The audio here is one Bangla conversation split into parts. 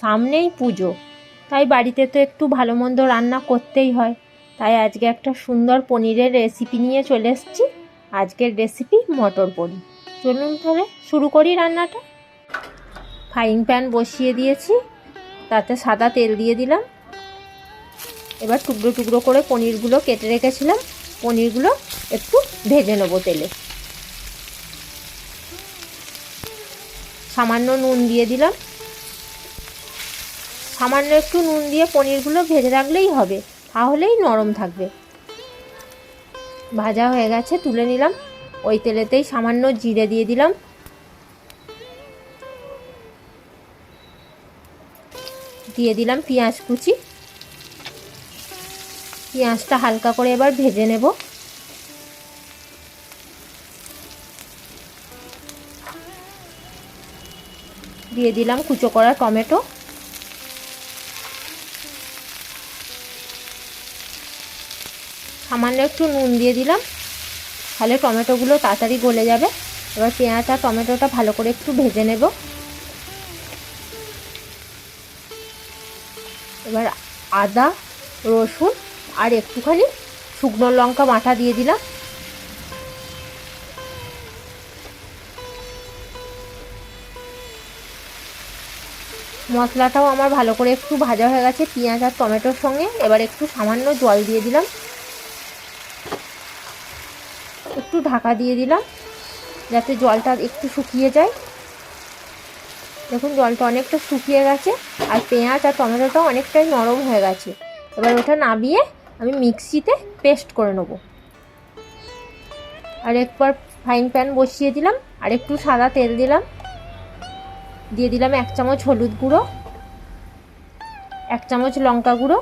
সামনেই পুজো। তাই বাড়িতে তো একটু ভালো মন্দ রান্না করতেই হয়। তাই আজকে একটা সুন্দর পনিরের রেসিপি নিয়ে চলে এসেছি। আজকের রেসিপি মটর পনির। চলুন তাহলে শুরু করি রান্নাটা। ফ্রাইং প্যান বসিয়ে দিয়েছি। তাতে সাদা তেল দিয়ে দিলাম। এবার টুকরো টুকরো করে পনিরগুলো কেটে রেখেছিলাম। পনিরগুলো একটু ভেজে নেব তেলে। সামান্য নুন দিয়ে দিলাম। সামান্য একটু নুন দিয়ে পনিরগুলো ভেজে রাখলেই হবে, তাহলেই নরম থাকবে। ভাজা হয়ে গেছে, তুলে নিলাম। ওই তেলেতেই সামান্য জিরে দিয়ে দিলাম। দিয়ে দিলাম পেঁয়াজ কুচি। পেঁয়াজটা হালকা করে এবার ভেজে নেব। দিয়ে দিলাম কুচো করা টমেটো। সামান্য একটু নুন দিয়ে দিলাম। তাহলে টমেটোগুলো তাড়াতাড়ি গলে যাবে। এবার পেঁয়াজ আর টমেটোটা ভালো করে একটু ভেজে নেব। এবার আদা, রসুন আর একটুখানি শুকনো লঙ্কা বাটা দিয়ে দিলাম। মশলাটাও আমার ভালো করে একটু ভাজা হয়ে গেছে পেঁয়াজ আর টমেটোর সঙ্গে। এবার একটু সামান্য জল দিয়ে দিলাম। একটু ঢাকা দিয়ে দিলাম, যাতে জলটা একটু শুকিয়ে যায়। দেখুন, জলটা অনেকটা শুকিয়ে গেছে, আর পেঁয়াজ আর টমেটোটা অনেকটাই নরম হয়ে গেছে। এবার ওটা নামিয়ে আমি মিক্সিতে পেস্ট করে নেব। আর একবার ফ্রাইং প্যান বসিয়ে দিলাম, আর একটু সাদা তেল দিলাম। দিয়ে দিলাম এক চামচ হলুদ গুঁড়ো, এক চামচ লঙ্কা গুঁড়ো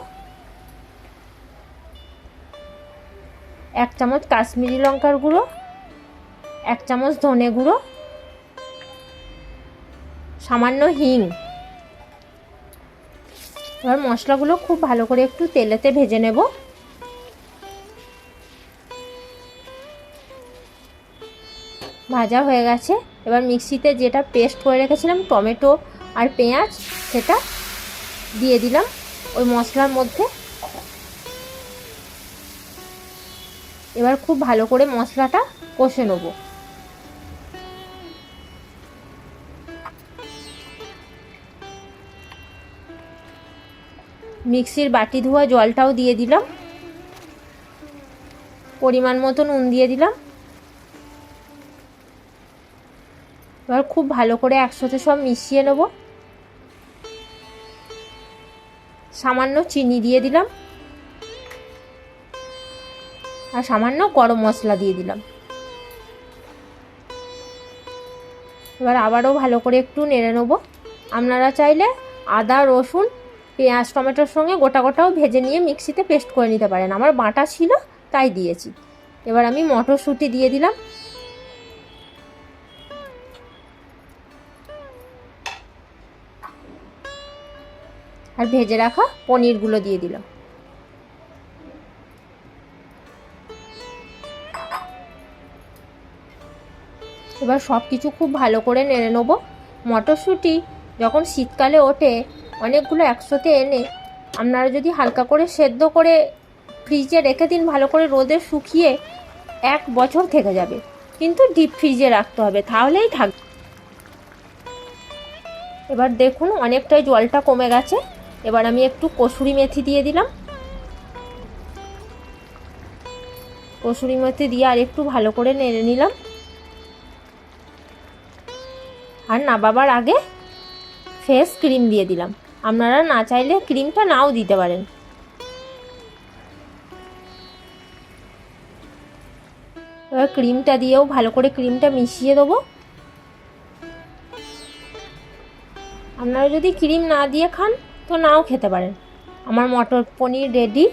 এক চামচ কাশ্মীরি লঙ্কার গুঁড়ো, এক চামচ ধনে গুঁড়ো, সামান্য হিং। এবার মশলাগুলো খুব ভালো করে একটু তেলেতে ভেজে নেব। ভাজা হয়ে গেছে। এবার মিক্সিতে যেটা পেস্ট করে রেখেছিলাম, টমেটো আর পেঁয়াজ, সেটা দিয়ে দিলাম। ওই মশলার মধ্যে এবার খুব ভালো করে মশলাটা কষে নেব। মিক্সির বাটি ধোয়া জলটাও দিয়ে দিলাম। পরিমাণ মতো নুন দিয়ে দিলাম। এবার খুব ভালো করে একসাথে সব মিশিয়ে নেব। সামান্য চিনি দিয়ে দিলাম। আর সামান্য গরম মশলা দিয়ে দিলাম। এবার আবারও ভালো করে একটু নেড়ে নেব। আপনারা চাইলে আদা, রসুন, পেঁয়াজ, টমেটোর সঙ্গে গোটা গোটাও ভেজে নিয়ে মিক্সিতে পেস্ট করে নিতে পারেন। আমার বাটা ছিল, তাই দিয়েছি। এবার আমি মটরশুঁটি দিয়ে দিলাম। আর ভেজে রাখা পনিরগুলো দিয়ে দিলাম। এবার সব কিছু খুব ভালো করে নেড়ে নেব। মটরশুঁটি যখন শীতকালে ওঠে, অনেকগুলো একসাথে এনে আপনারা যদি হালকা করে সেদ্ধ করে ফ্রিজে রেখে দিন, ভালো করে রোদে শুকিয়ে এক বছর থেকে যাবে। কিন্তু ডিপ ফ্রিজে রাখতে হবে, তাহলেই থাকবে এবার দেখুন অনেকটাই জলটা কমে গেছে। এবার আমি একটু কসুরি মেথি দিয়ে দিলাম। কসুরি মেথি দিয়ে আর একটু ভালো করে নেড়ে নিলাম। আর নাবাবার আগে ফেস ক্রিম দিয়ে দিলাম। আপনারা না চাইলে ক্রিমটা নাও দিতে পারেন। এবার ক্রিমটা দিয়েও ভালো করে ক্রিমটা মিশিয়ে দেবো। আপনারা যদি ক্রিম না দিয়ে খান, তো নাও খেতে পারেন। আমার মটর পনির রেডি।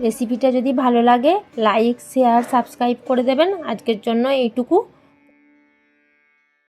রেসিপিটা যদি ভালো লাগে, লাইক, শেয়ার, সাবস্ক্রাইব করে দেবেন। আজকের জন্য এইটুকু।